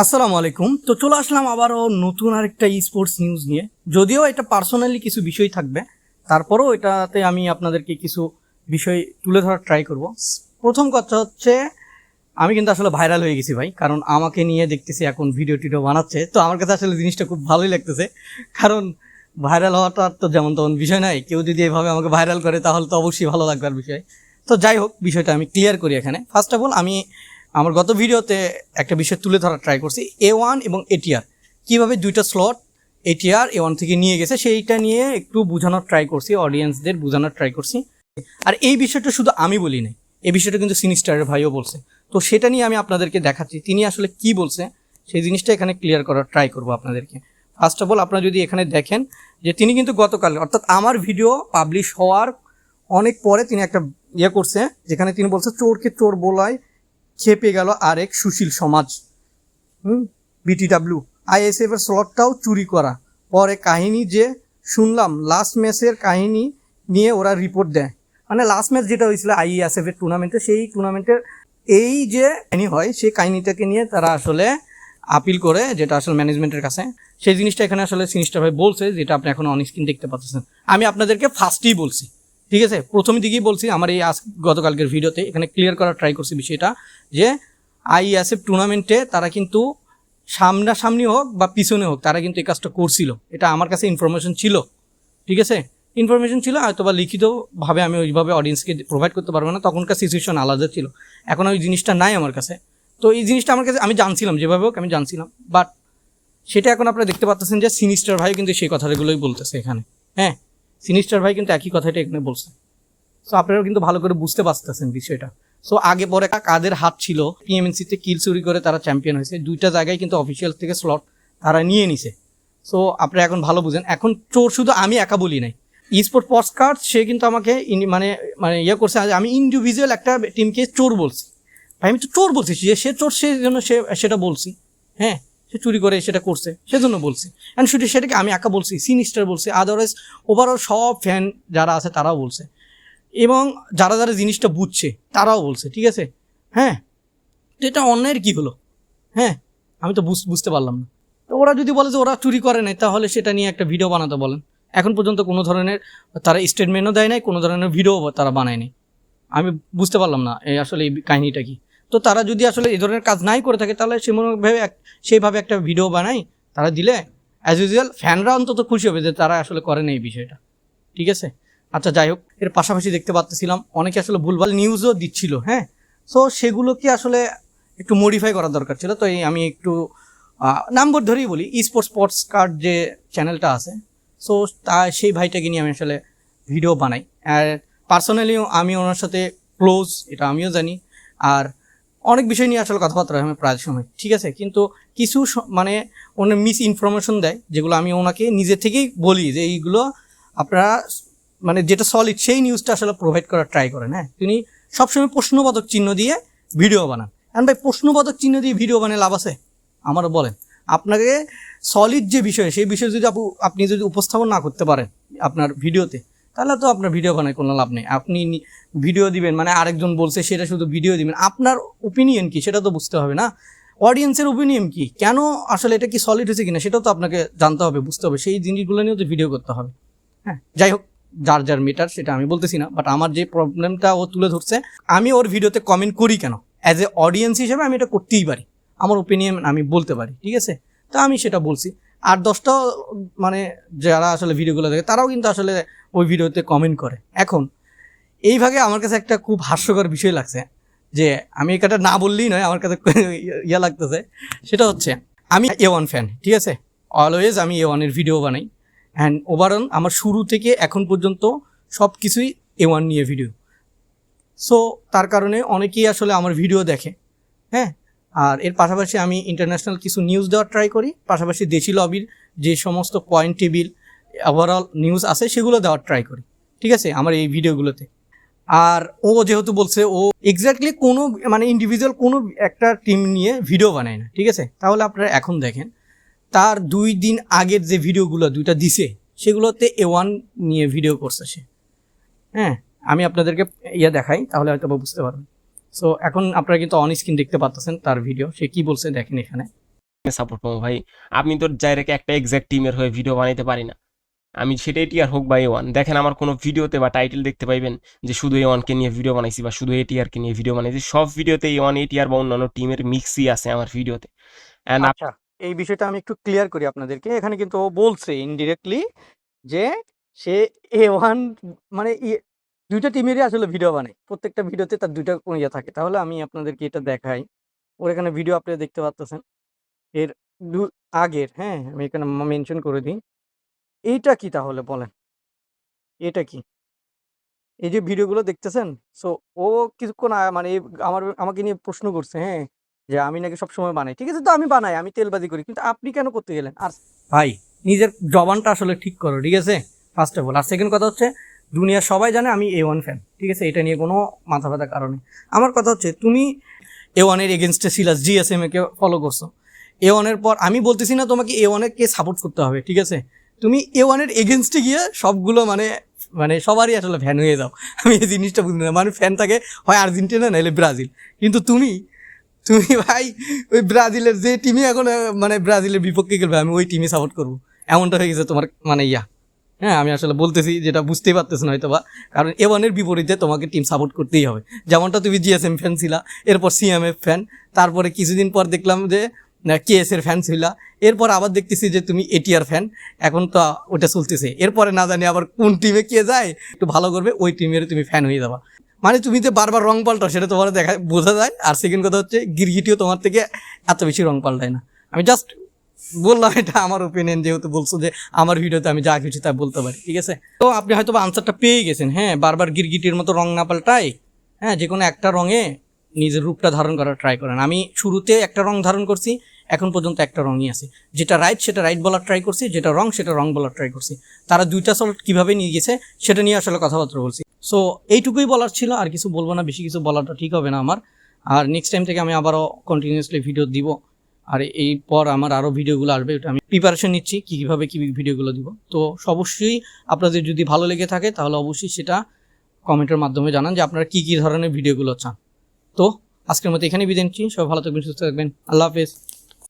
আসসালামু আলাইকুম। তো চলে আসলাম আবারও নতুন আরেকটা স্পোর্টস নিউজ নিয়ে। যদিও এটা পার্সোনালি কিছু বিষয় থাকবে, তারপরেও এটাতে আমি আপনাদেরকে কিছু বিষয় তুলে ধরার ট্রাই করব। প্রথম কথা হচ্ছে, আমি কিন্তু আসলে ভাইরাল হয়ে গেছি ভাই, কারণ আমাকে নিয়ে দেখতেছি এখন ভিডিও টিডিও বানাচ্ছে। তো আমার কাছে আসলে জিনিসটা খুব ভালোই লাগতেছে, কারণ ভাইরাল হওয়াটা তো যেমন তেমন বিষয় নাই, কেউ যদি এভাবে আমাকে ভাইরাল করে তাহলে তো অবশ্যই ভালো লাগবার বিষয়। তো যাই হোক, বিষয়টা আমি ক্লিয়ার করি এখানে। ফার্স্ট অফ অল আমি আমার গত ভিডিওতে একটা বিষয় তুলে ধরার ট্রাই করছি এ ওয়ান এবং এটিআর কীভাবে দুইটা স্লট এটিআর এ ওয়ান থেকে নিয়ে গেছে, সেইটা নিয়ে একটু বোঝানোর ট্রাই করছি অডিয়েন্সদের বোঝানোর ট্রাই করছি। আর এই বিষয়টা শুধু আমি বলি নাই, এই বিষয়টা কিন্তু সিনিস্টারের ভাইও বলছে। তো সেটা নিয়ে আমি আপনাদেরকে দেখাচ্ছি, তিনি আসলে কি বলছে, সেই জিনিসটা এখানে ক্লিয়ার করার ট্রাই করব আপনাদেরকে। ফার্স্ট অফ অল আপনারা যদি এখানে দেখেন যে তিনি কিন্তু গতকাল, অর্থাৎ আমার ভিডিও পাবলিশ হওয়ার অনেক পরে তিনি একটা ইয়ে করছে, যেখানে তিনি বলছে, চোরকে চোর বলায় খেপে গেল আরেক সুশীল সমাজ। হুম? বিটিডাব্লিউ আইএসএফ এর স্লটটাও চুরি করা। পরে কাহিনী যে শুনলাম লাস্ট ম্যাচের কাহিনী নিয়ে ওরা রিপোর্ট দেয়। মানে লাস্ট ম্যাচ যেটা হয়েছিল আইএসএফ এর টুর্নামেন্টে সেই টুর্নামেন্টের এই যে কাহিনী হয়, সেই কাহিনীটাকে নিয়ে তারা আসলে আপিল করে, যেটা আসলে ম্যানেজমেন্টের কাছে। সেই জিনিসটা এখানে আসলে সিনিসটা ভাই বলছে, যেটা আপনি এখন অন স্ক্রিন দেখতে পাচ্ছেন। আমি আপনাদেরকে ফার্স্টেই বলছি। ঠিক আছে? প্রথম দিকেই বলছি, আমার এই আজ গতকালকের ভিডিওতে এখানে ক্লিয়ার করার ট্রাই করছি বিষয়টা যে আইএসএফ টুর্নামেন্টে তারা কিন্তু সামনাসামনি হোক বা পিছনে হোক, তারা কিন্তু এই কাজটা করছিল। এটা আমার কাছে ইনফরমেশন ছিল। ঠিক আছে? ইনফরমেশন ছিল হয়তো বা লিখিতভাবে আমি ওইভাবে অডিয়েন্সকে প্রোভাইড করতে পারব না, তখনকার সিচুয়েশন আলাদা ছিল। এখন ওই জিনিসটা নাই আমার কাছে। তো এই জিনিসটা আমার কাছে, আমি জানছিলাম, যেভাবে হোক আমি জানছিলাম। বাট সেটা এখন আপনারা দেখতে পাচ্ছেন যে সিনিস্টার ভাই কিন্তু সেই কথাগুলোই বলতেছে এখানে। হ্যাঁ? সিনিস্টার ভাই কিন্তু একই কথাটা এখানে বলছে। সো আপনারাও কিন্তু ভালো করে বুঝতে পারতেছেন বিষয়টা। সো আগে পরে কাদের হাত ছিল পিএমএনসিতে কিল চুরি করে তারা চ্যাম্পিয়ন হয়েছে। দুইটা জায়গায় কিন্তু অফিসিয়াল থেকে স্লট তারা নিয়ে নিছে। সো আপনারা এখন ভালো বুঝেন। এখন চোর শুধু আমি একা বলি নাই। স্পোর্ট পডকাস্ট সে কিন্তু আমাকে মানে মানে ইয়ে করছে। আমি ইন্ডিভিজুয়াল একটা টিমকে চোর বলছি। ভাই, আমি তো চোর বলছি। যে সে চোর, সে জন্য সে সেটা বলছি। হ্যাঁ? সে চুরি করে সেটা করছে, সেজন্য বলছি। অ্যান্ড শুধু সেটাকে আমি একা বলছি সিনিস্টার বলছি। আদারওয়াইজ ওভারঅল সব ফ্যান যারা আছে তারাও বলছে। এবং যারা যারা জিনিসটা বুঝছে, তারাও বলছে, ঠিক আছে? হ্যাঁ? তো এটা অন্যায়ের কী হলো? হ্যাঁ? আমি তো বুঝ- বুঝতে পারলাম না। তো ওরা যদি বলে যে ওরা চুরি করে নাই, তাহলে সেটা নিয়ে একটা ভিডিও বানাতে বলেন। এখন পর্যন্ত কোনো ধরনের তারা স্টেটমেন্টও দেয় নাই, কোনো ধরনের ভিডিও তারা বানায়নি আমি বুঝতে পারলাম না, এই আসলে এই কাহিনিটা কি। তো তারা যদি আসলে এই ধরনের কাজ নাই করে থাকে, তাহলে সেমনভাবে সেইভাবে একটা ভিডিও বানাই, তারা দিলে অ্যাজ ইউজুয়াল ফ্যানরা অন্তত খুশি হবে যে তারা আসলে করেন এই বিষয়টা। ঠিক আছে? আচ্ছা যাই হোক, এর পাশাপাশি দেখতে পাচ্ছিলাম অনেকে আসলে ভুলভাল নিউজও দিচ্ছিল হ্যাঁ? সো সেগুলোকে আসলে একটু মডিফাই করার দরকার ছিল। তো এই আমি একটু নাম্বার ধরেই বলি স্পোর্টস স্পোর্টস কার্ড যে চ্যানেলটা আছে সো তা, সেই ভাইটাকে নিয়ে আমি আসলে ভিডিও বানাই। আর পার্সোনালিও আমি ওনার সাথে ক্লোজ এটা আমিও জানি। আর অনেক বিষয় নিয়ে আসলে কথাবার্তা হয়, আমি প্রায় সময়, ঠিক আছে? কিন্তু কিছু মানে ওনার মিস ইনফরমেশন দেয়, যেগুলো আমি ওনাকে নিজে থেকেই বলি যে এইগুলো আপনারা মানে যেটা সলিড সেই নিউজটা আসলে প্রোভাইড করার ট্রাই করেন হ্যাঁ? তিনি সবসময় প্রশ্নবোধক চিহ্ন দিয়ে ভিডিও বানান। এখন ভাই, প্রশ্নবোধক চিহ্ন দিয়ে ভিডিও বানিয়ে লাভ আছে? আমারও বলেন। আপনাকে সলিড যে বিষয়, সেই বিষয় যদি আপু, আপনি যদি উপস্থাপন না করতে পারেন আপনার ভিডিওতে তাহলে তো আপনার ভিডিও বানায় কোনো লাভ নেই। আপনি ভিডিও দিবেন মানে আরেকজন বলছে সেটা শুধু ভিডিও দিবেন। আপনার ওপিনিয়ন কি? সেটা তো বুঝতে হবে না। অডিয়েন্সের ওপিনিয়ন কি? কেন আসলে এটা কি সলিড হয়েছে কিনা সেটাও তো আপনাকে জানতে হবে, বুঝতে হবে। সেই জিনিসগুলো নিয়েও তো ভিডিও করতে হবে। হ্যাঁ যাই হোক, যার যার মিটার সেটা আমি বলতেছি না বাট আমার যে প্রবলেমটা ও তুলে ধরছে, আমি ওর ভিডিওতে কমেন্ট করি কেন? অ্যাজ এ অডিয়েন্স হিসেবে আমি এটা করতেই পারি। আমার ওপিনিয়ন আমি বলতে পারি, ঠিক আছে? তো আমি সেটা বলছি। আর দশটা মানে যারা আসলে ভিডিওগুলো দেখে, তারাও কিন্তু আসলে ওই ভিডিওতে কমেন্ট করে। এখন এইভাবে আমার কাছে একটা খুব হাস্যকর বিষয় লাগছে, যে আমি এটা না বললেই নয়, আমার কাছে ইয়া লাগতেছে। সেটা হচ্ছে, আমি এ ওয়ান ফ্যান ঠিক আছে? অলওয়েজ আমি এ ওয়ানের ভিডিও বানাই। অ্যান্ড ওভারঅল আমার শুরু থেকে এখন পর্যন্ত সব কিছুই এ ওয়ান নিয়ে ভিডিও সো তার কারণে অনেকেই আসলে আমার ভিডিও দেখে হ্যাঁ? আর এর পাশাপাশি আমি ইন্টারন্যাশনাল কিছু নিউজ দেওয়ার ট্রাই করি, পাশাপাশি দেশি লবির যে সমস্ত পয়েন্ট টেবিল ওভারঅল নিউজ আছে সেগুলো দেওয়ার ট্রাই করি, ঠিক আছে? আমার এই ভিডিওগুলোতে আর ও যেহেতু বলছে, ও এক্স্যাক্টলি কোনো মানে ইন্ডিভিজুয়াল কোনো একটা টিম নিয়ে ভিডিও বানায় না, ঠিক আছে? তাহলে আপনারা এখন দেখেন, তার দুই দিন আগের যে ভিডিওগুলো দুইটা দিছে, সেগুলোতে এ ওয়ান নিয়ে ভিডিও করছে সে। হ্যাঁ আমি আপনাদেরকে ইয়ে দেখাই, তাহলে হয়তো বুঝতে পারবেন। সো এখন আপনারা কিন্তু অন স্ক্রিন দেখতে পাচ্ছেন তার ভিডিও সে কি বলছে দেখেন এখানে। সাপোর্ট পাবো ভাই। আমি তো ডাইরেক্ট একটা এক্সাক্ট টিমের হয়ে ভিডিও বানাইতে পারি না। আমি সেটাই টিয়ার হোক বা এ ওয়ান দেখেন আমার কোনো ভিডিওতে বা টাইটেল দেখতে পাইবেন যে শুধু এ ওয়ানকে নিয়ে ভিডিও বানাইছি বা শুধু এ এটিআরকে নিয়ে ভিডিও বানাইছি। সব ভিডিওতে এ ওয়ান এটিআর বা অন্যান্য টিমের মিক্সই আছে আমার ভিডিওতে অ্যান্ড আচ্ছা এই বিষয়টা আমি একটু ক্লিয়ার করি আপনাদেরকে। এখানে কিন্তু ও বলছে ইনডিরেক্টলি যে সে এ ওয়ান মানে ই- দুইটা টিমেরই আসলে ভিডিও বানাই। প্রত্যেকটা ভিডিওতে তার দুইটা ইয়ে থাকে। তাহলে আমি আপনাদেরকে এটা দেখাই। ওর এখানে ভিডিও আপনি দেখতে পাচ্ছেন এর দু- আগের হ্যাঁ আমি এখানে মেনশন করে দিই। এইটা কি তাহলে বলেন? এটা কি? এই যে ভিডিওগুলো দেখতেছেন? সো ও কিছুক্ষণ মানে আমার, আমাকে নিয়ে প্রশ্ন করছে হ্যাঁ যে আমি নাকি সবসময় বানাই। ঠিক আছে, তো আমি বানাই, আমি তেলবাজি করি। কিন্তু আপনি কেন করতে গেলেন? আর ভাই, নিজের জবানটা আসলে ঠিক করো, ঠিক আছে? ফার্স্ট অফ অল আর সেকেন্ড কথা হচ্ছে দুনিয়ার সবাই জানে আমি এ ওয়ান ফ্যান ঠিক আছে? এটা নিয়ে কোনো মাথা ব্যথা কারণে আমার কথা হচ্ছে, তুমি এ ওয়ানের এগেনস্টে সিলাস জিএসএম কে ফলো করছ। এ ওয়ানের পর আমি বলতেছি না তোমাকে এ ওয়ানের কে সাপোর্ট করতে হবে, ঠিক আছে? তুমি এ ওয়ানের এগেনস্টে গিয়ে সবগুলো মানে মানে সবারই আসলে ফ্যান হয়ে যাও। আমি এই জিনিসটা বুঝি না। মানে ফ্যান থাকে, হয় আর্জেন্টিনা নাহলে ব্রাজিল। কিন্তু তুমি তুমি ভাই, ওই ব্রাজিলের যে টিমই এখন মানে ব্রাজিলের বিপক্ষে খেলবে, আমি ওই টিমই সাপোর্ট করব। এমনটা হয়ে গেছে তোমার মানে ইয়া। হ্যাঁ আমি আসলে বলতেছি যেটা বুঝতেই পারতেছ না হয়তো বা কারণ এ ওয়ানের বিপরীতে তোমাকে টিম সাপোর্ট করতেই হবে। যেমনটা তুমি জিএসএম ফ্যান ছিলা, এরপর সিএমএফ ফ্যান তারপরে কিছুদিন পর দেখলাম যে কেএস এর ফ্যান ছিলা। এরপর আবার দেখতেছি যে তুমি এটিআর ফ্যান এখন তো ওটা চলতেছে। এরপরে না জানি আবার কোন টিমে কে যায়, একটু ভালো করবে, ওই টিমের তুমি ফ্যান হয়ে যাবা। মানে তুমি যে বারবার রং পাল্টাও, সেটা তোমার দেখা, বোঝা যায়। আর সেকেন্ড কথা হচ্ছে গিরগিটিও তোমার থেকে এত বেশি রং পাল্টায় না। আমি জাস্ট বললাম, এটা আমার ওপিনিয়ন যেহেতু বলছো যে আমার ভিডিওতে আমি যা কিছু তা বলতে পারি, ঠিক আছে? তো আপনি হয়তো আনসারটা পেয়ে গেছেন হ্যাঁ বারবার গিরগিটির মতো রং না পাল্টাই হ্যাঁ যে কোনো একটা রঙে নিজের রূপটা ধারণ করার ট্রাই করেন। আমি শুরুতে একটা রং ধারণ করছি, এখন পর্যন্ত একটা রঙই আছে। যেটা রাইট সেটা রাইট বলার ট্রাই করছি, যেটা রং সেটা রং বলার ট্রাই করছি। তারা দুইটা সল্ট কীভাবে নিয়ে গেছে, সেটা নিয়ে আসলে কথাবার্তা বলছি। সো এইটুকুই বলার ছিল, আর কিছু বলব না, বেশি কিছু বলাটা ঠিক হবে না আমার। আর নেক্সট টাইম থেকে আমি আবারও কন্টিনিউসলি ভিডিও দিব। আর এই পর আমার আরও ভিডিওগুলো আসবে ওটা আমি প্রিপারেশন নিচ্ছি, কী কীভাবে কী ভিডিওগুলো দিব। তো অবশ্যই আপনাদের যদি ভালো লেগে থাকে, তাহলে অবশ্যই সেটা কমেন্টের মাধ্যমে জানান যে আপনারা কী কী ধরনের ভিডিওগুলো চান। তো আজকের মতো এখানে বিদায় নিচ্ছি, সবাই ভালো থাকবেন, সুস্থ থাকবেন, আল্লাহ হাফেজ।